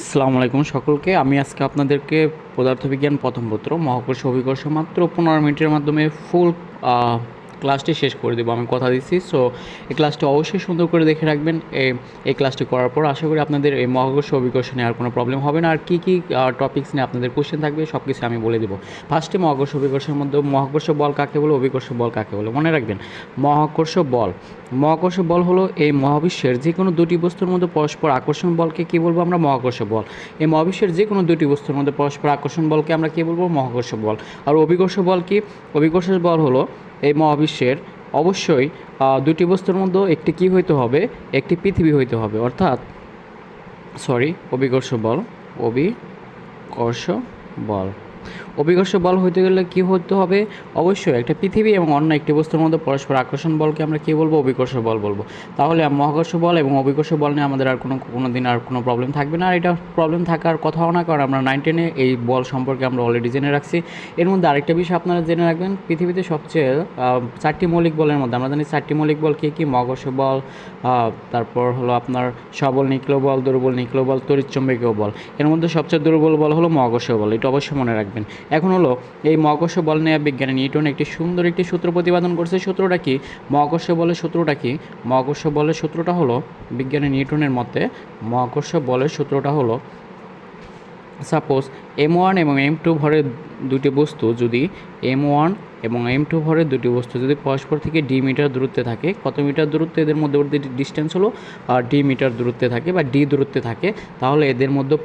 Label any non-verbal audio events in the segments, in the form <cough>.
আসসালামু আলাইকুম সকলকে। আমি আজকে আপনাদেরকে পদার্থবিজ্ঞান প্রথম পত্র, মহাকর্ষ অভিকর্ষ মাত্র পনেরো মিনিটের মাধ্যমে ফুল ক্লাসটি শেষ করে দেবো, আমি কথা দিচ্ছি। সো এই ক্লাসটি অবশ্যই সুন্দর করে দেখে রাখবেন। এই ক্লাসটি করার পর আশা করি আপনাদের এই মহাকর্ষ অভিকর্ষ নিয়ে আর কোনো প্রবলেম হবে না। আর কী কী টপিক্স নিয়ে আপনাদের কোশ্চেন থাকবে সব কিছু আমি বলে দেবো। ফার্স্টে মহাকর্ষ অভিকর্ষের মধ্যে, মহাকর্ষ বল কাকে বলে, অভিকর্ষ বল কাকে বলে, মনে রাখবেন? মহাকর্ষ বল। মহাকর্ষ বল হলো এই মহাবিশ্বের যে কোনো দুটি বস্তুর মধ্যে পরস্পর আকর্ষণ বলকে কী বলব আমরা? মহাকর্ষ বল। এই মহাবিশ্বের যে কোনো দুটি বস্তুর মধ্যে পরস্পর আকর্ষণ বলকে আমরা কী বলব? মহাকর্ষ বল। আর অভিকর্ষ বল কি? অভিকর্ষ বল হলো এই মহাবিশ্বের অবশ্যই দুটি বস্তুর মধ্যে একটি কি হইতে হবে? একটি পৃথিবী হইতে হবে। অর্থাৎ সরি অভিকর্ষ বল অভিকর্ষ বল। অভিকর্ষ বল হইতে গেলে কী হতে হবে? অবশ্যই একটা পৃথিবী এবং অন্য একটি বস্তুর মধ্যে পরস্পর আকর্ষণ বলকে আমরা কী বলব? অভিকর্ষ বল বলব। তাহলে মহাকর্ষ বল এবং অভিকর্ষ বল নিয়ে আমাদের আর কোনো কোনো দিন আর কোনো প্রবলেম থাকবে না। আর এটা প্রবলেম থাকার কথাও না, কারণ আমরা নাইন টেনে এই বল সম্পর্কে আমরা অলরেডি জেনে রাখছি। এর মধ্যে আরেকটা বিষয় আপনারা জেনে রাখবেন, পৃথিবীতে সবচেয়ে চারটি মৌলিক বলের মধ্যে আমরা জানি চারটি মৌলিক বল কী কী? মহাকর্ষ বল তারপর হলো আপনার সবল নিক্লো বল দুর্বল নিক্লো বল তড়িৎচম্বকীয় বল। এর মধ্যে সবচেয়ে দুর্বল বল হলো মহাকর্ষ বল। এটা অবশ্যই মনে রাখবেন। এখন হলো, এই মহাকর্ষ বল নিয়ে বিজ্ঞানী নিউটন একটি সুন্দর একটি সূত্র প্রতিপাদন করছে। সূত্রটা কি? মহাকর্ষ বলের সূত্রটা কি? মহাকর্ষ বলের সূত্রটা হলো, বিজ্ঞানী নিউটনের মতে, মহাকর্ষ বলের সূত্রটা হলো সাপোজ এম ওয়ান এবং এম টু ভরের দুটি বস্তু যদি এম ওয়ান এবং এম টু ভরের দুটি বস্তু, যদি পরস্পর থেকে ডি মিটার দূরত্বে থাকে, কত মিটার দূরত্বে এদের মধ্যবর্তী ডিস্টেন্স হলো? ডি মিটার দূরত্বে থাকে বা ডি দূরত্বে থাকে, তাহলে এদের মধ্যে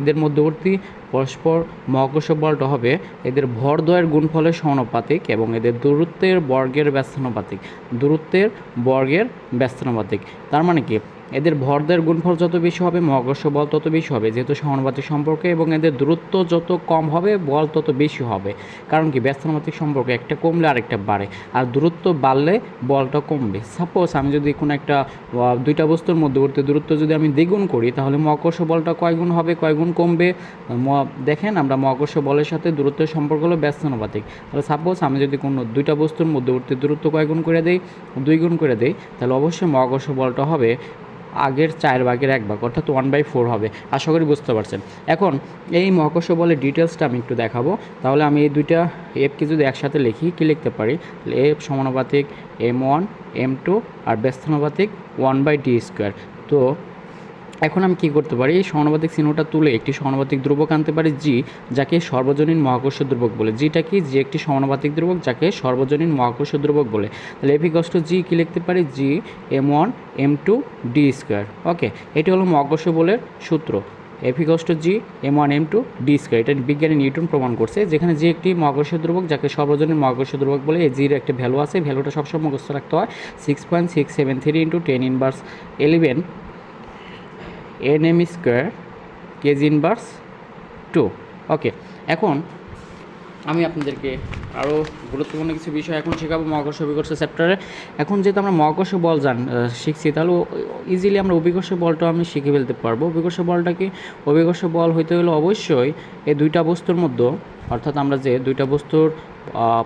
এদের মধ্যবর্তী পরস্পর মহাকর্ষ বলটা হবে এদের ভর ভরদ্বয়ের গুণফলের সমানুপাতিক এবং এদের দূরত্বের বর্গের ব্যস্তানুপাতিক দূরত্বের বর্গের ব্যস্তানুপাতিক তার মানে কি? এদের ভরদের গুণফল যত বেশি হবে, মহাকর্ষ বল তত বেশি হবে। যেহেতু সমানুপাতিক সম্পর্কে এবং এদের দূরত্ব যত কম হবে, বল তত বেশি হবে। কারণ কি? ব্যস্তানুপাতিক সম্পর্ক, একটা কমলে আরেকটা বাড়ে। আর দূরত্ব বাড়লে বলটা কমবে। সাপোজ আমি যদি কোনো একটা দুইটা বস্তুর মধ্যবর্তী দূরত্ব যদি আমি দ্বিগুণ করি, তাহলে মহাকর্ষ বলটা কয় গুণ হবে? কয় গুণ কমবে? দেখেন, আমরা মহাকর্ষ বলের সাথে দূরত্বের সম্পর্ক হলো ব্যস্তানুপাতিক। তাহলে সাপোজ আমি যদি কোনো দুইটা বস্তুর মধ্যবর্তী দূরত্ব কয় গুণ করে দেই? দুই গুণ করে দেই, তাহলে অবশ্যই মহাকর্ষ বলটা হবে আগের চার ভাগের এক ভাগ, অর্থাৎ ওয়ান বাই ফোর হবে। আশা করি বুঝতে পারছেন। এখন এই মহাকর্ষ বলের ডিটেলসটা আমি একটু দেখাবো। তাহলে আমি এই দুইটা এফকে যদি একসাথে লিখি, কী লিখতে পারি? এফ সমানুপাতিক এম ওয়ান এম টু আর ব্যস্তানুপাতিক ওয়ান বাই ডি স্কোয়ার তো এখন আমি কী করতে পারি? এই সমানুপাতিক চিহ্নটা তুলে একটি সমানুপাতিক ধ্রুবক আনতে পারি জি যাকে সর্বজনীন মহাকর্ষ ধ্রুবক বলে। জিটা কি? জি একটি সমানুপাতিক ধ্রুবক যাকে সর্বজনীন মহাকর্ষ ধ্রুবক বলে। তাহলে এফিকষ্ট জি কী লিখতে পারি? G M one M two D square okay এটি হলো মহাকর্ষ বলের সূত্র। এফিকষ্ট G M one M two D square এটা বিজ্ঞানী নিউটন প্রমাণ করছে যেখানে যে একটি মহাকর্ষ ধ্রুবক যাকে সর্বজনীন মহাকর্ষ ধ্রুবক বলে। এই জির একটা ভ্যালু আছে। ভ্যালুটা সবসময় মুখস্থ রাখতে হয়। Six point six seven three into ten inverse eleven N M square KG inverse two okay এখন আমি আপনাদেরকে আরও গুরুত্বপূর্ণ কিছু বিষয় এখন শেখাবো মহাকর্ষ অভিকর্ষ চ্যাপ্টারে এখন যেহেতু আমরা মহাকর্ষ বল জান শিখছি, তাহলে ইজিলি আমরা অভিকর্ষ বলটাও আমি শিখে ফেলতে পারব। অভিকর্ষ বলটা কি অভিকর্ষ বল হইতে হলে অবশ্যই এই দুইটা বস্তুর মধ্যে, অর্থাৎ আমরা যে দুইটা বস্তুর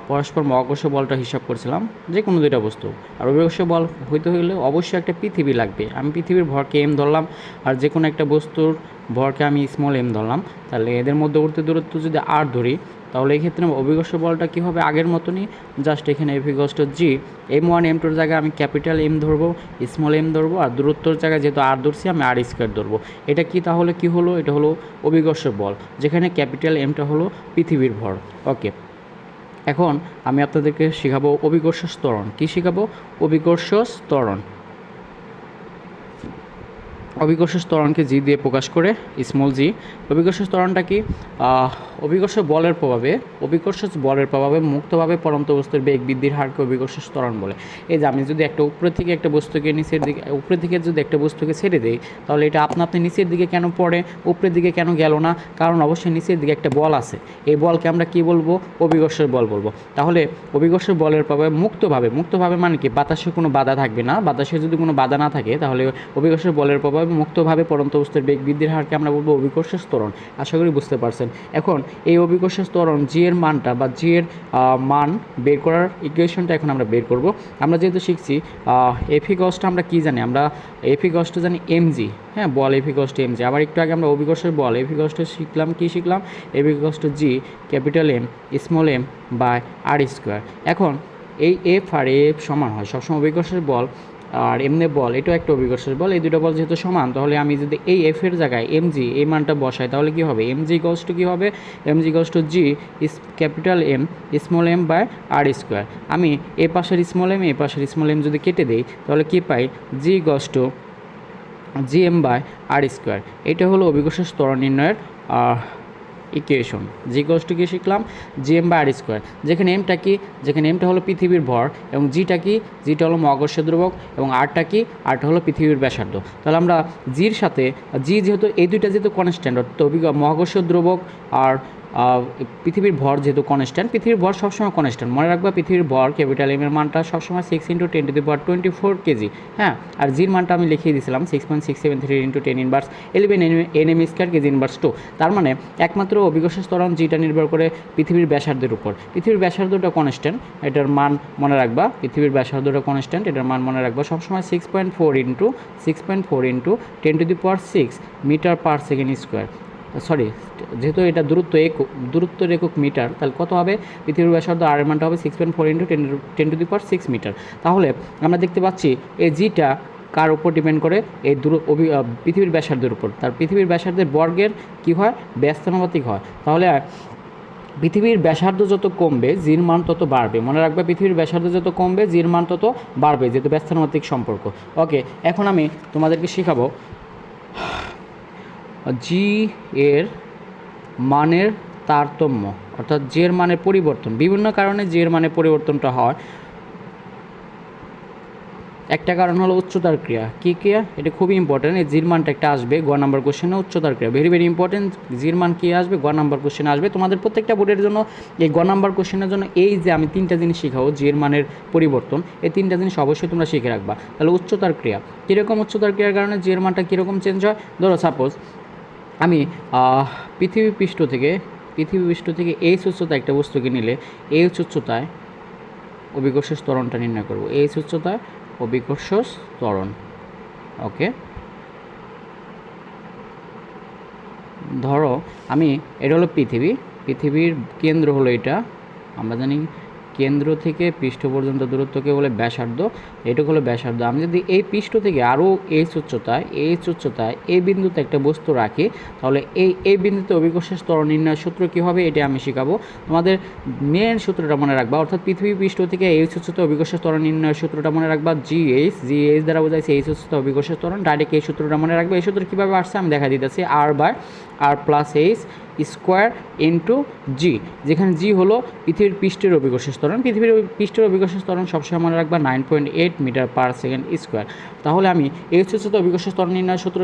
পরস্পর মহাকর্ষ বলটা হিসাব করছিলাম, যে কোনো দুইটা বস্তু। আর অভিকর্ষ বল হইতে হলে অবশ্যই একটা পৃথিবী লাগবে। আমি পৃথিবীর ভরকে এম ধরলাম, আর যে কোনো একটা বস্তুর ভরকে আমি স্মল এম ধরলাম। তাহলে এদের মধ্যবর্তী দূরত্ব যদি আর ধরি, তাহলে এই ক্ষেত্রে অভিকর্ষ বলটা কী হবে আগের মতনই? জাস্ট এখানে এভিকষ্ট জি এম ওয়ান এম টুর জায়গায় আমি ক্যাপিটাল এম ধরবো স্মল এম ধরবো, আর দূরত্বর জায়গায় যেহেতু আর ধরছি, আমি আর স্কোয়ার ধরবো। এটা কি তাহলে কি হলো? এটা হলো অভিকর্ষ বল, যেখানে ক্যাপিটাল এমটা হলো পৃথিবীর ভর। ওকে এখন আমি আপনাদেরকে শেখাবো অভিকর্ষ স্তরণ কী শেখাবো? অভিকর্ষ স্তরণ অভিকর্ষ স্তরণকে জি দিয়ে প্রকাশ করে স্মল জি অভিকর্ষ স্তরণটা কি? অভিকর্ষ বলের প্রভাবে অভিকর্ষ বলের প্রভাবে মুক্তভাবে পরন্ত বস্তুর বেগ বৃদ্ধির হারকে অভিকর্ষ স্তরণ বলে। এই যে আমি যদি একটা উপরের থেকে একটা বস্তুকে নিচের দিকে, উপরের দিকে যদি একটা বস্তুকে ছেড়ে দেই, তাহলে এটা আপনা আপনি নিচের দিকে কেন পড়ে, উপরের দিকে কেন গেল না? কারণ অবশ্যই নিচের দিকে একটা বল আছে। এই বলকে আমরা কি বলব? অভিকর্ষের বল বলব। তাহলে অভিকর্ষ বলের প্রভাবে মুক্তভাবে মুক্তভাবে মানে কি? বাতাসে কোনো বাধা থাকবে না। বাতাসে যদি কোনো বাধা না থাকে, তাহলে অভিকর্ষের বলের প্রভাবে মুক্তভাবে পরন্ত বস্তুর বেগ বৃদ্ধির হারকে আমরা বলব অভিকর্ষ স্তরণ আশা করি বুঝতে পারছেন। এখন এই অভিকর্ষ স্তরণ জি এর মানটা বা জি এর মান বের করার ইকুয়েশনটা এখন আমরা বের করব। আমরা যেহেতু শিখছি এফি গসটা আমরা কি জানি? আমরা এফি গসটা জানি এমজি হ্যাঁ বল এফি গসটা এমজি আবার একটু আগে আমরা অভিকর্ষের বল এফি গসটা শিখলাম, কি শিখলাম? এফি গসট G capital M small M by R square এখন এই এফ আর এফ সমান হয়। সবসময় অভিকর্ষের বল আর এমনি বল, এটাও একটা অভিকর্ষের বল, এই দুটো বল যেহেতু সমান, তাহলে আমি যদি এই এফ এর জায়গায় এম জি এই মানটা বসাই, তাহলে কি হবে? এম জি টু কী হবে? M G two G is capital M small M by R square আমি এ পাশের স্মল এম এ পাশের স্মল এম যদি কেটে দিই, তাহলে কী পাই? G two G M by R square এটা হলো অভিকর্ষ স্তর নির্ণয়ের ইকুয়েশন জি কষ্ট কি শিখলাম? G M by R square যেখানে এমটা কি? যেখানে এমটা হলো পৃথিবীর ভর, এবং জিটা কি? জিটা হলো মহাকর্ষ ধ্রুবক, এবং আরটা কি? আরটা হলো পৃথিবীর ব্যাসার্ধ। তাহলে আমরা জির সাথে জি যেহেতু, এই দুইটা যেহেতু কনস্ট্যান্ট তো মহাকর্ষ ধ্রুবক আর পৃথিবীর ভর যেহেতু কনস্ট্যান্ট পৃথিবীর ভর সবসময় কনস্ট্যান্ট মনে রাখবা পৃথিবীর ভর ক্যাপিটাল এম এর মানটা সবসময় six into ten to the power twenty four KG হ্যাঁ? আর জির মানটা আমি লিখিয়ে দিয়েছিলাম six point six seven three into ten inverse eleven N M square KG inverse two তার মানে একমাত্র অভিকর্ষ স্তরণ জিটা নির্ভর করে পৃথিবীর ব্যাসার্ধের উপর। পৃথিবীর ব্যাসার্ধটা কনস্ট্যান্ট এটার মান মনে রাখবা, পৃথিবীর ব্যাসার্ধটা কনস্ট্যান্ট এটার মান মনে রাখবা সবসময় six point four into six point four into ten to the power six metre per second square sorry, যেহেতু এটা দূরত্ব একক, দূরত্বের একক মিটার, তাহলে কত হবে? পৃথিবীর ব্যাসার্ধ আর মানটা হবে six point four into ten ten to the power six metre তাহলে আমরা দেখতে পাচ্ছি এই জিটা কার উপর ডিপেন্ড করে? এই দূর পৃথিবীর ব্যাসার্ধের উপর। তার পৃথিবীর ব্যাসার্ধের বর্গের কী হয়? ব্যস্তানুপাতিক হয়। তাহলে পৃথিবীর ব্যাসার্ধ যত কমবে জির মান তত বাড়বে। মনে রাখবে, পৃথিবীর ব্যাসার্ধ যত কমবে জির মান তত বাড়বে, যেহেতু ব্যস্তানুপাতিক সম্পর্ক। ওকে এখন আমি তোমাদেরকে শেখাবো জি এর মানের তারতম্য, অর্থাৎ জি এর মানের পরিবর্তন, বিভিন্ন কারণে জি এর মানের পরিবর্তনটা হয়। একটা কারণ হলো উচ্চতার ক্রিয়া। কী ক্রিয়া? এটা খুবই ইম্পর্টেন্ট এই জির মানটা একটা আসবে, গ নাম্বার কোশ্চেনে উচ্চতার ক্রিয়া। ভেরি ভেরি ইম্পর্টেন্ট জির মান কী আসবে? গ নাম্বার কোশ্চেনে আসবে। তোমাদের প্রত্যেকটা বোর্ডের জন্য এই গ নাম্বার কোশ্চেনের জন্য এই যে আমি তিনটা জিনিস শেখাবো জির মানের পরিবর্তন, এই তিনটা জিনিস অবশ্যই তোমরা শিখে রাখবা। তাহলে উচ্চতার ক্রিয়া, কীরকম উচ্চতার ক্রিয়ার কারণে জির মানটা কীরকম চেঞ্জ হয়? ধরো সাপোজ আমি পৃথিবী পৃষ্ঠ থেকে, পৃথিবী পৃষ্ঠ থেকে এই উচ্চতা একটা বস্তুকে নিলে এই উচ্চতায় অভিকর্ষ ত্বরণটা নির্ণয় করব। এই উচ্চতায় অভিকর্ষ ত্বরণ। ওকে? ধরো, আমি, এটা হলো পৃথিবী। পৃথিবীর কেন্দ্র হলো এটা। আমরা জানি কেন্দ্র থেকে পৃষ্ঠ পর্যন্ত দূরত্বকে বলে ব্যাসার্ধ। এটুকু হলো ব্যাসার্ধ। আমি যদি এই পৃষ্ঠ থেকে আরও এইচ উচ্চতায় এইচ উচ্চতায় এই বিন্দুতে একটা বস্তু রাখি, তাহলে এই এই বিন্দুতে অভিকর্ষের স্তর নির্ণয়ের সূত্র কী হবে? এটা আমি শেখাবো। তোমাদের মেন সূত্রটা মনে রাখবা, অর্থাৎ পৃথিবী পৃষ্ঠ থেকে এইচ উচ্চতা অভিকর্ষের স্তর নির্ণয়ের সূত্রটা মনে রাখবা জি এইচ জি এইচ দ্বারা বোঝাইছে এইচ উচ্চতা অভিকর্ষের স্তরণ ডাইরেক্ট এই সূত্রটা মনে রাখবে। এই সূত্র কীভাবে আসছে আমি দেখা দিতেছি। R by R plus H square into G যেখানে জি হলো পৃথিবীর পৃষ্ঠের অভিকর্ষ স্তরণ পৃথিবীর পৃষ্ঠের অভিকর্ষ স্তরণ সবসময় মনে রাখবা nine point eight metre per second square. তাহলে আমি এই উচ্চতা অভিকর্ষ স্তর নির্ণয়ের সূত্র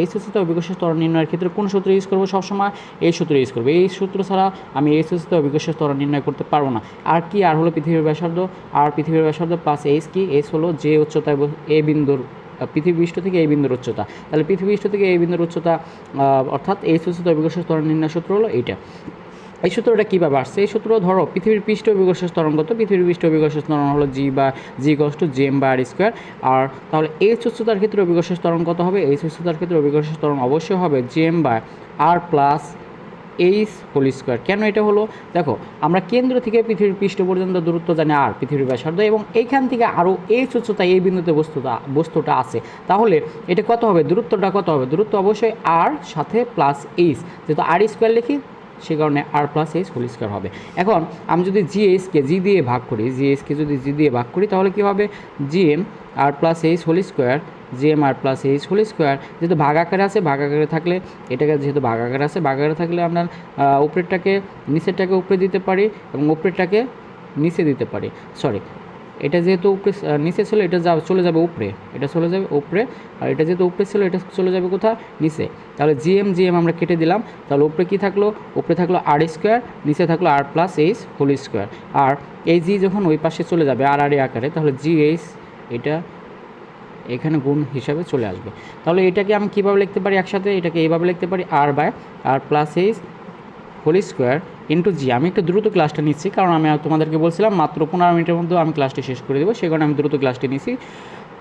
এই উচ্চতা অভিকর্ষ স্তর নির্ণয়ের ক্ষেত্রে কোন সূত্র ইউজ করব সবসময়? এই সূত্র ইউজ করব। এই সূত্র ছাড়া আমি এই উচ্চতা অভিকর্ষ স্তর নির্ণয় করতে পারব না। আর কি? আর হলো পৃথিবীর ব্যাসার্ধ। আর পৃথিবীর ব্যাসার্ধ প্লাস এইচ কি? এইচ হলো যে উচ্চতায় এ বিন্দুর আহ, পৃথিবী পৃষ্ঠ থেকে এই বিন্দুর উচ্চতা। তাহলে পৃথিবী পৃষ্ঠ থেকে এই বিন্দুর উচ্চতা অর্থাৎ এই উচ্চতা অভিকর্ষ স্তর নির্ণয় সূত্র হলো এইটা। এই সূত্রটা কীভাবে আসছে? এই সূত্র ধরো, পৃথিবীর পৃষ্ঠ অভিকর্ষ স্তরণ কত পৃথিবীর পৃষ্ঠ অভিকর্ষ স্তরণ হলো জি বা জি কষ্ট জি এম বা আর স্কোয়ার আর তাহলে এইচ উচ্চতার ক্ষেত্রে অভিকর্ষ স্তরণ কত হবে? এইচ উচ্চতার ক্ষেত্রে অভিকর্ষ স্তরণ অবশ্যই হবে জি এম বা R plus H whole square কেন এটা হলো? দেখো, আমরা কেন্দ্র থেকে পৃথিবীর পৃষ্ঠ পর্যন্ত দূরত্ব জানি আর পৃথিবীর ব্যাসার্ধ, এবং এইখান থেকে আরও এইচ উচ্চতা এই বিন্দুতে বস্তুটা বস্তুটা আছে। তাহলে এটা কত হবে? দূরত্বটা কত হবে? দূরত্ব অবশ্যই আর সাথে প্লাস এইচ যেহেতু আর স্কোয়ার লিখি সে কারণে R plus H whole square হবে। এখন আমি যদি জি এইচকে জি দিয়ে ভাগ করি জি এইচকে যদি জি দিয়ে ভাগ করি তাহলে কী হবে? G M R plus H whole square G M R plus H whole square যেহেতু ভাগ আকারে আছে ভাগ আকারে থাকলে এটাকে যেহেতু ভাগ আকারে আছে ভাগ আকারে থাকলে আহ, উপরেরটাকে নিচেরটাকে উপরে দিতে পারি এবং উপরেরটাকে নিচে দিতে পারি। সরি এটা যেহেতু উপরে নিচে ছিল এটা যা, চলে যাবে উপরে। এটা চলে যাবে উপরে, আর এটা যেহেতু উপরে ছিল, এটা চলে যাবে কোথায়? নিচে। তাহলে জিএম জিএম আমরা কেটে দিলাম। তাহলে উপরে কী থাকল? উপরে থাকল আর স্কোয়ার নিচে থাকল R plus H whole square আর এই জি যখন ওই পাশে চলে যাবে আর আর আকারে, তাহলে জি এইচ এটা এখানে গুণ হিসাবে চলে আসবে। তাহলে এটাকে আমি কীভাবে লিখতে পারি একসাথে? এটাকে এইভাবে লিখতে পারি R by R plus H whole square into G আমি একটু দ্রুত ক্লাসটা নিচ্ছি, কারণ আমি তোমাদেরকে বলছিলাম মাত্র পনেরো মিনিটের মধ্যে আমি ক্লাসটি শেষ করে দেবো, সেই কারণে আমি দ্রুত ক্লাসটি নিচ্ছি।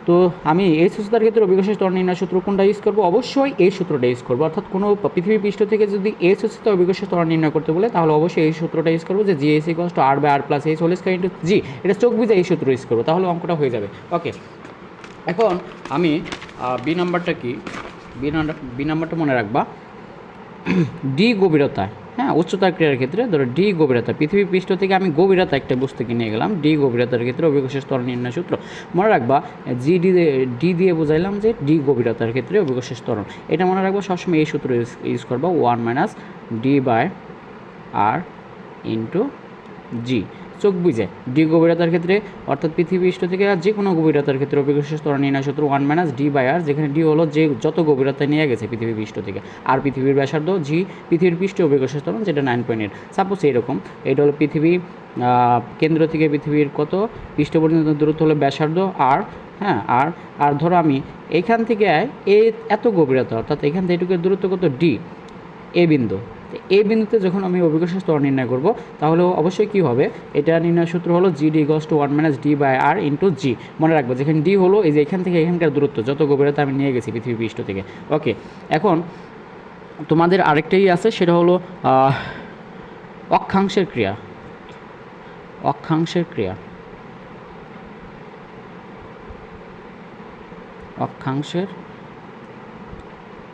তো আমি এই সূত্রটার ক্ষেত্রে অভিজ্ঞতা স্তর নির্ণয় সূত্র কোনটা ইউজ করব? অবশ্যই এই সূত্রটা ইউজ করব। অর্থাৎ কোনো পৃথিবী পৃষ্ঠ থেকে যদি এই সূত্রটা অভিজ্ঞতা স্তর নির্ণয় করতে বলে, তাহলে অবশ্যই এই সূত্রটা ইউজ করব যে G S equals to R by R plus H whole square into G এটা চোখ বুঝে এই সূত্র ইউজ করব, তাহলে অঙ্কটা হয়ে যাবে। ওকে এখন আমি বি নাম্বারটা কি? বি বি নাম্বারটা মনে রাখবা। <clears throat> ডি গভীরতা হ্যাঁ উচ্চতার ক্রিয়ার ক্ষেত্রে ধরো ডি গভীরতা পৃথিবী পৃষ্ঠ থেকে আমি গভীরতা একটা বস্তুকে নিয়ে গেলাম ডি গভীরতার ক্ষেত্রে অভিকোষের স্তর নির্ণয় সূত্র। মনে রাখবা জি ডি ডি দিয়ে বোঝাইলাম যে ডি গভীরতার ক্ষেত্রে অভিকোষের স্তরণ। এটা মনে রাখব সবসময় এই সূত্র ইউজ করবা one minus D by R into G চোখ বুঝে ডি গভীরতার ক্ষেত্রে, অর্থাৎ পৃথিবী পৃষ্ঠ থেকে আর যে কোনো গভীরতার ক্ষেত্রে অভিকর্ষ স্তর নির্ণয় সূত্র one minus D by R যেখানে ডি হলো যে যত গভীরতা নিয়ে গেছে পৃথিবী পৃষ্ঠ থেকে। আর পৃথিবীর ব্যাসার্ধ জি পৃথিবীর পৃষ্ঠে অভিকর্ষ স্তরণ যেটা নাইন পয়েন্ট এইট সাপোজ এইরকম, এটা হলো পৃথিবী কেন্দ্র থেকে পৃথিবীর কত? পৃষ্ঠ পর্যন্ত দূরত্ব হলো ব্যাসার্ধ আর হ্যাঁ আর আর ধরো আমি এখান থেকে এ, এত গভীরতা, অর্থাৎ এখান থেকে এটুকু দূরত্ব কত? ডি এ বিন্দু। এই বিন্দুতে যখন আমি অভিকর্ষ স্তর নির্ণয় করব, তাহলে অবশ্যই কি হবে? এটা নির্ণয় সূত্র হলো G D equals to one minus D by R into G মনে রাখব, যেখানে ডি হলো, এই যে এখান থেকে এখানকার দূরত্ব, যত গভীরতা আমি নিয়ে গেছি পৃথিবী পৃষ্ঠ থেকে। ওকে, এখন তোমাদের আরেকটাই আছে, সেটা হলো অক্ষাংশের ক্রিয়া। অক্ষাংশের ক্রিয়া। অক্ষাংশের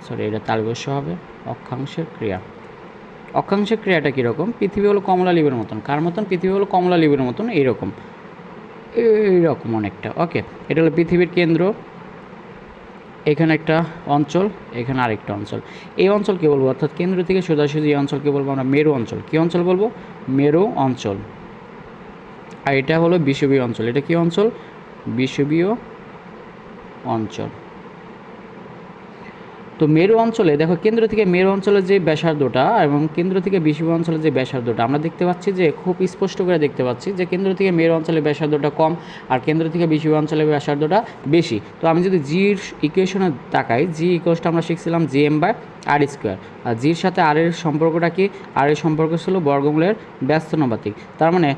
সরি এটা তালবস্য হবে। অক্ষাংশের ক্রিয়া। অক্ষাংশের ক্রিয়াটা কীরকম? পৃথিবী হলো কমলা লিবের মতন। কার মতন? পৃথিবী হলো কমলা লিবের মতন, এইরকম। এইরকম অনেকটা। ওকে, এটা হলো পৃথিবীর কেন্দ্র। এখানে একটা অঞ্চল, এখানে আরেকটা অঞ্চল। এই অঞ্চলকে বলব? অর্থাৎ কেন্দ্র থেকে সোজাসুজি এই অঞ্চলকে বলব আমরা, মেরু অঞ্চল। কী অঞ্চল বলব? মেরু অঞ্চল। আর এটা হলো বিষুবীয় অঞ্চল। এটা কী অঞ্চল? বিষুবীয় অঞ্চল। তো মেরু অঞ্চলে, দেখো কেন্দ্র থেকে মেরু অঞ্চলের যে ব্যাসার্ধটা এবং কেন্দ্র থেকে বিষুব অঞ্চলের যে ব্যাসার্ধটা, আমরা দেখতে পাচ্ছি যে, খুব স্পষ্ট করে দেখতে পাচ্ছি যে, কেন্দ্র থেকে মেরু অঞ্চলের ব্যাসার্ধটা কম আর কেন্দ্র থেকে বিষুব অঞ্চলের ব্যাসার্ধটা বেশি। তো আমি যদি জির ইকুয়েশনে তাকাই জি ইকুয়েশটা আমরা শিখছিলাম G M by R square. আর জির সাথে আর এর সম্পর্কটা কি? আর এর সম্পর্ক ছিল বর্গমূলের ব্যস্তনুপাতিক তার মানে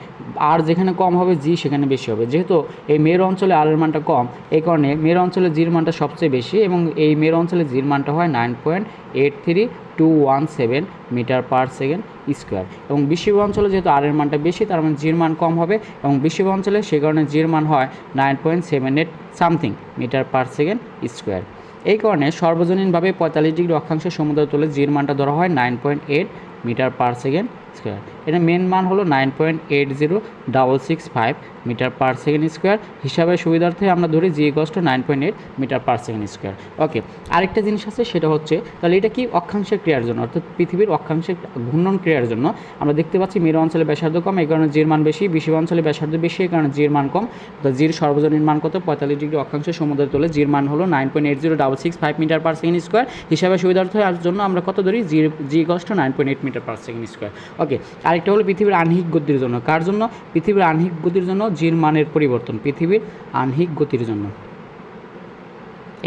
আর যেখানে কম হবে, জি সেখানে বেশি হবে। যেহেতু এই মেরু অঞ্চলে আর এর মানটা কম, এই কারণে মেরু অঞ্চলে জির মানটা সবচেয়ে বেশি এবং এই মেরু অঞ্চলে জির মানটা হয় nine point eight three two one seven metre per second square. এবং বিশ্বব অঞ্চলে যেহেতু আর এর মানটা বেশি, তার মানে জির মান কম হবে এবং বিশ্বব অঞ্চলে সেই কারণে জির মান হয় nine point seven eight something metre per second square. এই কারণে সর্বজনীনভাবে পঁয়তাল্লিশ ডিগ্রি অক্ষাংশের সমুদ্র তুলে জির মানটা ধরা হয় nine point eight metre per second square এটা মেন মান হলো nine point eight zero double six five metre per second square হিসাবে সুবিধার্থে আমরা ধরি জি কষ্ট nine point eight metre per second square okay আরেকটা জিনিস আছে, সেটা হচ্ছে, তাহলে এটা কি অক্ষাংশের ক্রিয়ার জন্য, অর্থাৎ পৃথিবীর অক্ষাংশের ঘূর্ণন ক্রিয়ার জন্য? আমরা দেখতে পাচ্ছি মেরু অঞ্চলে ব্যাসার্ধ কম, এই কারণে জির মান বেশি বিষুব অঞ্চলে ব্যাসার্ধ বেশি, এই কারণে জির মান কম। তো জির সর্বজনীন মান কত? পঁয়তাল্লিশ ডিগ্রি অক্ষাংশ সমুদ্রে তোলে। জির মান হলো nine point eight zero double six five metre per second square হিসাবে সুবিধার্থে আর জন্য আমরা কত ধরি? জি জি কষ্ট nine point eight metre per second square okay আরেকটা হলো পৃথিবীর আনহিক গতির জন্য। কার জন্য? পৃথিবীর আনহিক গতির জন্য জির মানের পরিবর্তন, পৃথিবীর আনহিক গতির জন্য।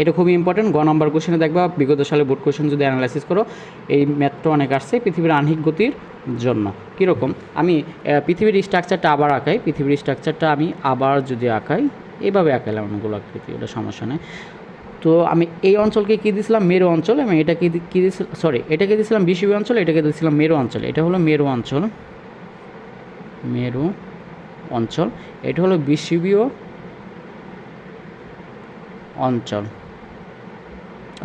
এটা খুবই ইম্পর্টেন্ট গ নম্বর কোশ্চেনে দেখবা, বিগত সালে বোর্ড কোশ্চেন যদি অ্যানালাইসিস করো, এই ম্যাথটা অনেক আসছে পৃথিবীর আনহিক গতির জন্য। কীরকম? আমি পৃথিবীর স্ট্রাকচারটা আবার আঁকাই, পৃথিবীর স্ট্রাকচারটা আমি আবার যদি আঁকাই, এভাবে আঁকাইলাম অনেকগুলো আকৃতি ওটা সমস্যা নেই। তো আমি এই অঞ্চলকে কী দিয়েছিলাম মেরু অঞ্চল এবং এটা কী কী দিয়েছিলাম সরি এটাকে দিয়েছিলাম বিশিবি অঞ্চল, এটাকে দিয়েছিলাম মেরু অঞ্চল। এটা হলো মেরু অঞ্চল। মেরু অঞ্চল। এটা হলো বিশিবিও অঞ্চল।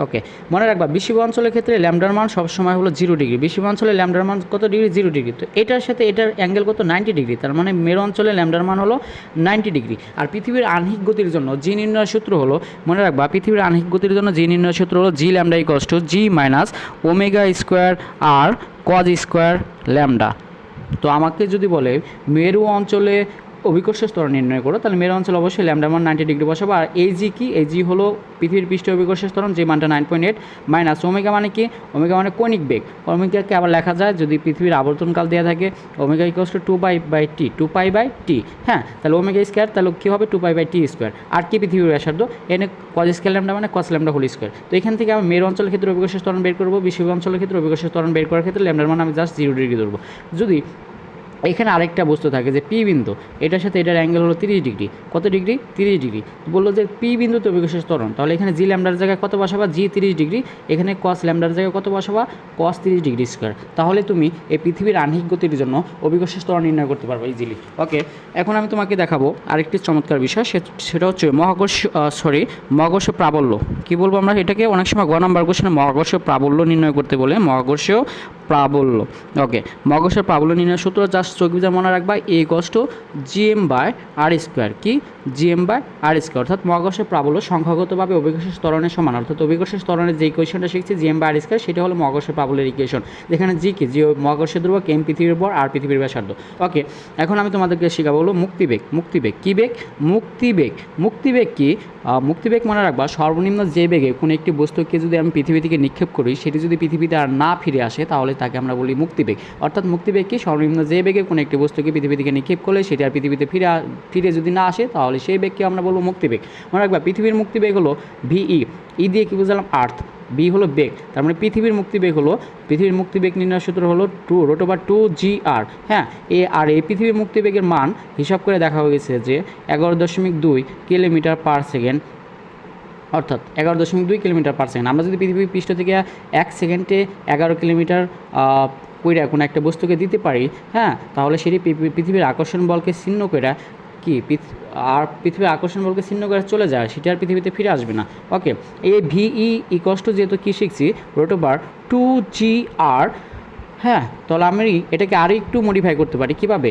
ওকে, মনে রাখবা বিষুব অঞ্চলের ক্ষেত্রে ল্যামডার মান সবসময় হলো জিরো ডিগ্রি। বিষুব অঞ্চলে ল্যামডার মান কত ডিগ্রি? Zero degree. তো এটার সাথে এটার অ্যাঙ্গেল কত? Ninety degree. তার মানে মেরু অঞ্চলে ল্যামডার মান হলো নাইনটি ডিগ্রি। আর পৃথিবীর আনহিক গতির জন্য জি নির্ণয় সূত্র হলো, মনে রাখবা, পৃথিবীর আনহিক গতির জন্য জি নির্ণয় সূত্র হলো G lambda equals to G minus omega square R cos square lambda. তো আমাকে যদি বলে, মেরু অঞ্চলে অভিকর্ষ স্তর নির্ণয় করো, তাহলে মেরু অঞ্চল অবশ্যই ল্যামডা মান নাইনটি ডিগ্রি বসাবো, আর এই জি কি? এই জি হলো পৃথিবীর পৃষ্ঠ অভিকর্ষ স্তরণ, যে মানটা nine point eight minus omega মানে কি? ওমেগা মানে কনিক বেগ। ওমেগাকে আবার লেখা যায় যদি পৃথিবীর আবর্তনকাল দেওয়া থাকে omega equals to two by by T two pi by T হ্যাঁ? তাহলে ওমেগা স্কোয়ার তাহলে কী হবে? Two pi by T square R কি পৃথিবীর ব্যাসার্ধ? এনে কজ স্কোয়ার ল্যামডা মানে কস ল্যামডা হোল স্কোয়ার তো এখান থেকে আমি মেরু অঞ্চলের ক্ষেত্রে অভিকর্ষ স্তরণ বের করব বিশ্ব অঞ্চলের ক্ষেত্রে অভিকর্ষ স্তরণ বের করার ক্ষেত্রে ল্যামডার মান আমি জাস্ট জিরো ডিগ্রি ধরবো। যদি এখানে আরেকটা বস্তু থাকে যে পি বিন্দু। এটার সাথে এটার অ্যাঙ্গেল হলো তিরিশ ডিগ্রি। কত ডিগ্রি? তিরিশ ডিগ্রি। বলল যে পি বিন্দু তো অভিকর্ষের ত্বরণ। তাহলে এখানে জি ল্যামডার জায়গায় কত বসাবা? জি তিরিশ ডিগ্রি। এখানে কস ল্যামডার জায়গায় কত বসাবা? কস তিরিশ ডিগ্রি স্কোয়ার তাহলে তুমি এই পৃথিবীর আহ্নিক গতির জন্য অভিকর্ষের স্তরণ নির্ণয় করতে পারবে ইজিলি ওকে এখন আমি তোমাকে দেখাবো আরেকটি চমৎকার বিষয়। সেটা হচ্ছে মহাকর্ষ সরি মহাকর্ষ প্রাবল্য। কি বলব আমরা? এটাকে অনেক সময় গ নাম্বার কোশ্চেনে মহাকর্ষ প্রাবল্য নির্ণয় করতে বলে। মহাকর্ষ প্রাবল্য। ওকে মহাকর্ষের প্রাবল্য নির্ণয় সূত্র জাস্ট চোখ বিজা মনে রাখবা এ কষ্ট জিএম বাই আর স্কোয়ার কি? জিএম বাই আর স্কোয়ার অর্থাৎ মহাকর্ষের প্রাবল্য সংখ্যাগতভাবে অভিকর্ষের স্তরণের সমান, অর্থাৎ অভিকর্ষের স্তরণের যে ইকুয়েশনটা শিখছি জিএম বাই আর স্কোয়ার সেটা হলো মহাকর্ষের প্রাবল্যের ইকুয়েশন যেখানে জি কি? জি মহাকর্ষের ধ্রুবক এম পৃথিবীর উপর আর পৃথিবীর ব্যাসার্ধ। ওকে এখন আমি তোমাদেরকে শেখাবো হলো মুক্তিবেগ। মুক্তিবেগ, কী বেগ? মুক্তিবেগ। মুক্তিবেগ কি? মুক্তিবেগ মনে রাখবা, সর্বনিম্ন যে বেগে কোনো একটি বস্তুকে যদি আমি পৃথিবী থেকে নিক্ষেপ করি, সেটি যদি পৃথিবীতে আর না ফিরে আসে, তাহলে তাকে আমরা বলি মুক্তিবেগ অর্থাৎ মুক্তিবেগ কি সর্বনিম্ন যে বেগে কোনো একটি বস্তুকে পৃথিবী থেকে নিক্ষেপ করলে সেটি আর পৃথিবীতে ফিরে ফিরে যদি না আসে, তাহলে সেই বেগকে আমরা বলব মুক্তিবেগ মনে রাখবা, পৃথিবীর মুক্তিবেগ হলো ভিই ই। দিয়ে কি বুঝলাম? আর্থ। বি হলো বেগ। তার মানে পৃথিবীর মুক্তিবেগ হলো, পৃথিবীর মুক্তিবেগ নির্ণয় সূত্র হলো two, root over two G R. হ্যাঁ এ আর এই পৃথিবীর মুক্তিবেগের মান হিসাব করে দেখা হয়েছে যে এগারো দশমিক দুই কিলোমিটার পার সেকেন্ড অর্থাৎ এগারো দশমিক দুই কিলোমিটার পার সেকেন্ড আমরা যদি পৃথিবীর পৃষ্ঠ থেকে এক সেকেন্ডে এগারো কিলোমিটার কইরা কোনো একটা বস্তুকে দিতে পারি হ্যাঁ তাহলে সেটি পৃথিবীর আকর্ষণ বলকে ছিন্ন কইরা কি আর পৃথিবীর আকর্ষণ বলকে ছিন্ন করে চলে যায়, সেটা আর পৃথিবীতে ফিরে আসবে না। ওকে এই ভিই ই কষ্ট যেহেতু কী শিখছি, রোটোবার টু জি আর হ্যাঁ তাহলে আমি এটাকে আরও একটু মডিফাই করতে পারি। কীভাবে?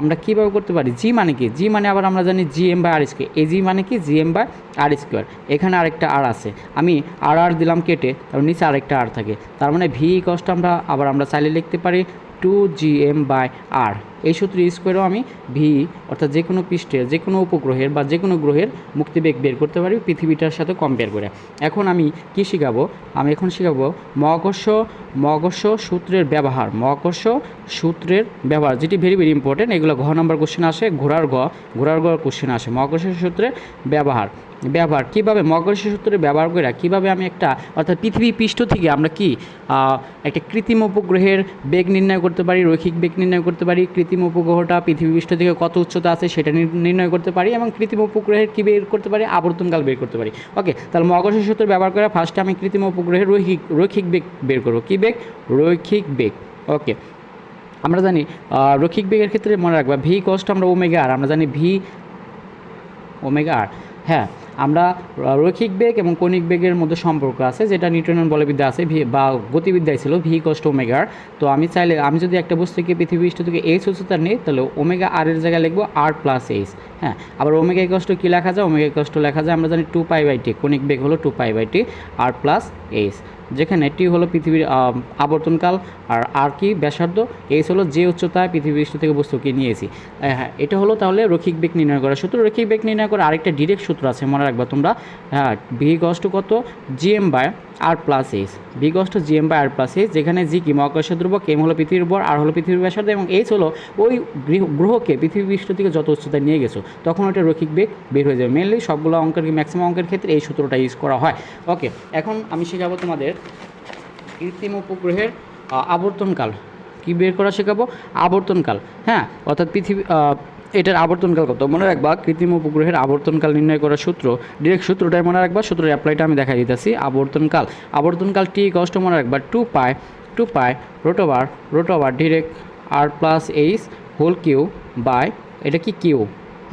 আমরা কীভাবে করতে পারি? জি মানে কি? জি মানে আবার আমরা জানি G M by R square এ জি মানে কি? G M by R square এখানে আরেকটা আর আছে। আমি আর আর দিলাম কেটে, তারপর নিচে আরেকটা আর থাকে। তার মানে ভি কস্ট আমরা আবার আমরা চাইলে লিখতে পারি two G M by R এই সূত্র করেও আমি ভি অর্থাৎ যে কোনো পৃষ্ঠের, যে কোনো উপগ্রহের বা যে কোনো গ্রহের মুক্তিবেগ বের করতে পারি, পৃথিবীটার সাথে কম্পেয়ার করে। এখন আমি কি শেখাবো? আমি এখন শেখাবো মহাকর্ষ মহাকর্ষ সূত্রের ব্যবহার। মহাকর্ষ সূত্রের ব্যবহার, যেটি ভেরি ভেরি ইম্পর্টেন্ট এগুলো ঘ নম্বর কোশ্চেন আসে, ঘোড়ার ঘ ঘোড়ার ঘ কোশ্চেন আসে। মহাকর্ষ সূত্রের ব্যবহার। ব্যবহার, কীভাবে মহাকর্ষ সূত্রে ব্যবহার করে কীভাবে আমি একটা, অর্থাৎ পৃথিবী পৃষ্ঠ থেকে আমরা কি একটা কৃত্রিম উপগ্রহের বেগ নির্ণয় করতে পারি, রৈখিক বেগ নির্ণয় করতে পারি, কৃত্রিম উপগ্রহটা পৃথিবী পৃষ্ঠ থেকে কত উচ্চতা আছে সেটা নির- নির্ণয় করতে পারি এবং কৃত্রিম উপগ্রহের কী বের করতে পারি, আবর্তনকাল বের করতে পারি। ওকে, তাহলে মহাকর্ষ সূত্র ব্যবহার করে ফার্স্টে আমি কৃত্রিম উপগ্রহের রৈখিক রৈখিক বেগ বের করব। কী বেগ? রৈখিক বেগ। ওকে, আমরা জানি রৈখিক বেগের ক্ষেত্রে মনে রাখবা ভি কষ্ট আমরা ওমেগা আর আমরা জানি ভি ওমেগা আর হ্যাঁ আমরা রৈখিক বেগ এবং কণিক বেগের মধ্যে সম্পর্ক আছে, যেটা নিউটনের বলবিদ্যা আছে, ভি, বা গতিবিদ্যায় ছিল ভি কষ্ট ওমেগার তো আমি চাইলে, আমি যদি একটা বস্তুকে পৃথিবী ইষ্ট থেকে এইচ উচ্চতা নিই, তাহলে ওমেগা আর এর জায়গায় লিখব আর প্লাস এইচ হ্যাঁ আবার ওমেগা কষ্ট কী লেখা যায়? ওমেগা কষ্ট লেখা যায়, আমরা জানি টু পাই বাই টি কণিক বেগ হলো two pi by T R plus H যেখানে টি হলো পৃথিবীর আবর্তনকাল আর আর কি ব্যাসার্ধ এইস হলো যে উচ্চতায় পৃথিবী পৃষ্ঠ থেকে বস্তুকে নিয়েছি। হ্যাঁ এটা হলো তাহলে রৈখিক বেগ নির্ণয় করা সূত্র। রৈখিক বেগ নির্ণয় করার আরেকটা ডিরেক্ট সূত্র আছে, মনে রাখবা তোমরা। হ্যাঁ ভি কষ্ট কত? GM by R plus V কষ্ট GM by R plus H যেখানে জি কি? মহাকর্ষ ধ্রুবক এম হলো পৃথিবীর উপর আর হলো পৃথিবীর ব্যাসার্ধ, এবং এইচ হলো ওই গ্রহকে, পৃথিবী পৃষ্ঠ থেকে যত উচ্চতায় নিয়ে গেছো, তখন ওটা রৈখিক বেগ বের হয়ে যাবে। মেনলি সবগুলো অঙ্কের ম্যাক্সিমাম অঙ্কের ক্ষেত্রে এই সূত্রটা ইউজ করা হয়। ওকে এখন আমি শেখাবো তোমাদের কৃত্রিম উপগ্রহের আবর্তনকাল। কি বের করা শেখাবো? আবর্তনকাল হ্যাঁ? অর্থাৎ পৃথিবী এটার আবর্তনকাল কত? মনে রাখবা, কৃত্রিম উপগ্রহের আবর্তনকাল নির্ণয় করার সূত্র ডিরেক্ট সূত্রটাই মনে রাখবা, সূত্রের অ্যাপ্লাইটা আমি দেখা দিতেছি, আবর্তনকাল। আবর্তনকাল টি কষ্ট মনে রাখবা, two pi two pi root over root over direct R plus H whole cube by এটা কি cube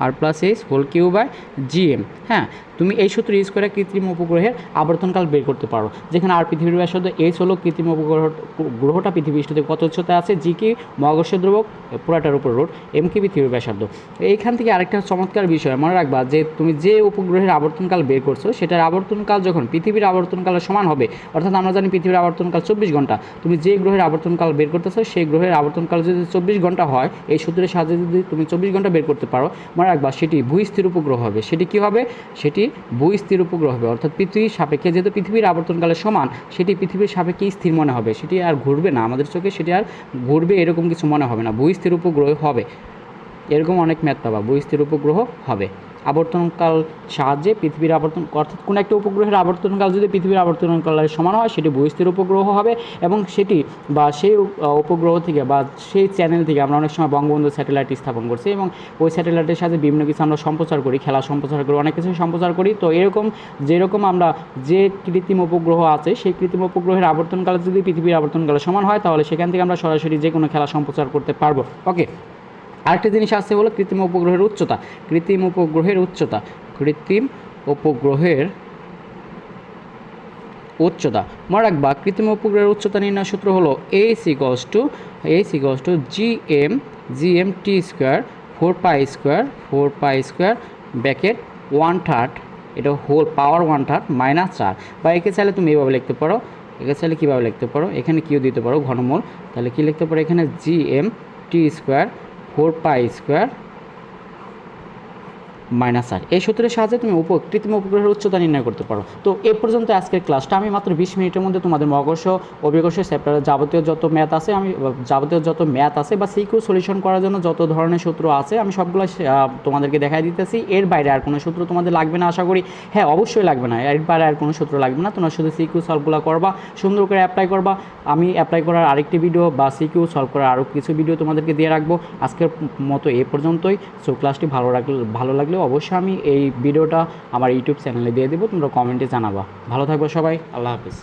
R plus H whole cube by G M হ্যাঁ তুমি এই সূত্র ইউজ করে কৃত্রিম উপগ্রহের আবর্তনকাল বের করতে পারো। যেখানে আর পৃথিবীর ব্যাসার্ধ এইচ হলো কৃত্রিম উপগ্রহ, গ্রহটা পৃথিবীর থেকে কত উচ্চতায় আছে? জি কি মহাকর্ষ ধ্রুবক পুরাটার উপর রোড এম কি পৃথিবীর ব্যাসার্ধ। এইখান থেকে আরেকটা চমৎকার বিষয় মনে রাখবা যে তুমি যে উপগ্রহের আবর্তনকাল বের করছ, সেটার আবর্তনকাল যখন পৃথিবীর আবর্তনকালের সমান হবে, অর্থাৎ আমরা জানি পৃথিবীর আবর্তনকাল চব্বিশ ঘণ্টা, তুমি যে গ্রহের আবর্তনকাল বের করতেছো, সেই গ্রহের আবর্তনকাল যদি চব্বিশ ঘণ্টা হয়, এই সূত্রের সাহায্যে যদি তুমি চব্বিশ ঘণ্টা বের করতে পারো, মনে রাখবা সেটি ভূস্থির উপগ্রহ হবে। সেটি কি হবে? সেটি ভূস্থির উপগ্রহ হবে। অর্থাৎ পৃথিবীর সাপেক্ষে যেহেতু পৃথিবীর আবর্তনকালে সমান, সেটি পৃথিবীর সাপেক্ষে স্থির মনে হবে। সেটি আর ঘুরবে না। আমাদের চোখে সেটি আর ঘুরবে এরকম কিছু মনে হবে না। ভূস্থির উপগ্রহ হবে। এরকম অনেক ম্যাথ পাবা। ভূস্থির উপগ্রহ হবে। আবর্তনকাল সাহায্যে পৃথিবীর আবর্তন অর্থাৎ কোনো একটা উপগ্রহের আবর্তনকাল যদি পৃথিবীর আবর্তনকালের সমান হয়, সেটি ভূস্থির উপগ্রহ হবে এবং সেটি বা সেই উপগ্রহ থেকে বা সেই চ্যানেল থেকে আমরা অনেক সময় বঙ্গবন্ধু স্যাটেলাইট স্থাপন করছি এবং ওই স্যাটেলাইটের সাথে বিভিন্ন কিছু আমরা সম্প্রচার করি, খেলা সম্প্রচার করি, অনেক কিছু সম্প্রচার করি। তো এরকম যেরকম আমরা যে কৃত্রিম উপগ্রহ আছে, সেই কৃত্রিম উপগ্রহের আবর্তনকাল যদি পৃথিবীর আবর্তনকালের সমান হয়, তাহলে সেখান থেকে আমরা সরাসরি যে কোনো খেলা সম্প্রচার করতে পারব। ওকে আরেকটা জিনিস আসছে হলো কৃত্রিম উপগ্রহের উচ্চতা। কৃত্রিম উপগ্রহের উচ্চতা। কৃত্রিম উপগ্রহের উচ্চতা। মনে রাখবা, কৃত্রিম উপগ্রহের উচ্চতা নির্ণয় সূত্র হলো A six two A six two G M G M T square four pi square four pi square bracket one third এটা whole power one third minus চার। বা একে চাইলে তুমি এভাবে লিখতে পারো। একে চাইলে কীভাবে লিখতে পারো? এখানে কিউ দিতে পারো ঘনমূল। তাহলে কী লিখতে পারো? এখানে G M T square four pi square minus R এই সূত্রের সাহায্যে তুমি উপ, কৃত্রিম উপগ্রহের উচ্চতা নির্ণয় করতে পারো। তো এ পর্যন্ত আজকের ক্লাসটা। আমি মাত্র বিশ মিনিটের মধ্যে তোমাদের মহাকর্ষ, অভিকর্ষ চ্যাপ্টারের যাবতীয় যত ম্যাথ আছে, আমি, যাবতীয় যত ম্যাথ আছে বা সিকিউ সলিউশন করার জন্য যত ধরনের সূত্র আছে, আমি সবগুলো তোমাদেরকে দেখাই দিতেছি। এর বাইরে আর কোনো সূত্র তোমাদের লাগবে না আশা করি। হ্যাঁ অবশ্যই লাগবে না। এর বাইরে আর কোনো সূত্র লাগবে না। তোমরা শুধু সিকিউ সলভগুলো করবা, সুন্দর করে অ্যাপ্লাই করবা। আমি অ্যাপ্লাই করার আরেকটি ভিডিও বা সিকিউ সলভ করার আরও কিছু ভিডিও তোমাদেরকে দিয়ে রাখব। আজকের মতো এ পর্যন্তই। সো ক্লাসটি ভালো লাগলে ভালো লাগলে অবশ্যই আমি এই ভিডিওটা আমার ইউটিউব চ্যানেলে দিয়ে দেবো, তোমরা কমেন্টে জানাবা। ভালো থাকবে সবাই, আল্লাহ হাফিজ।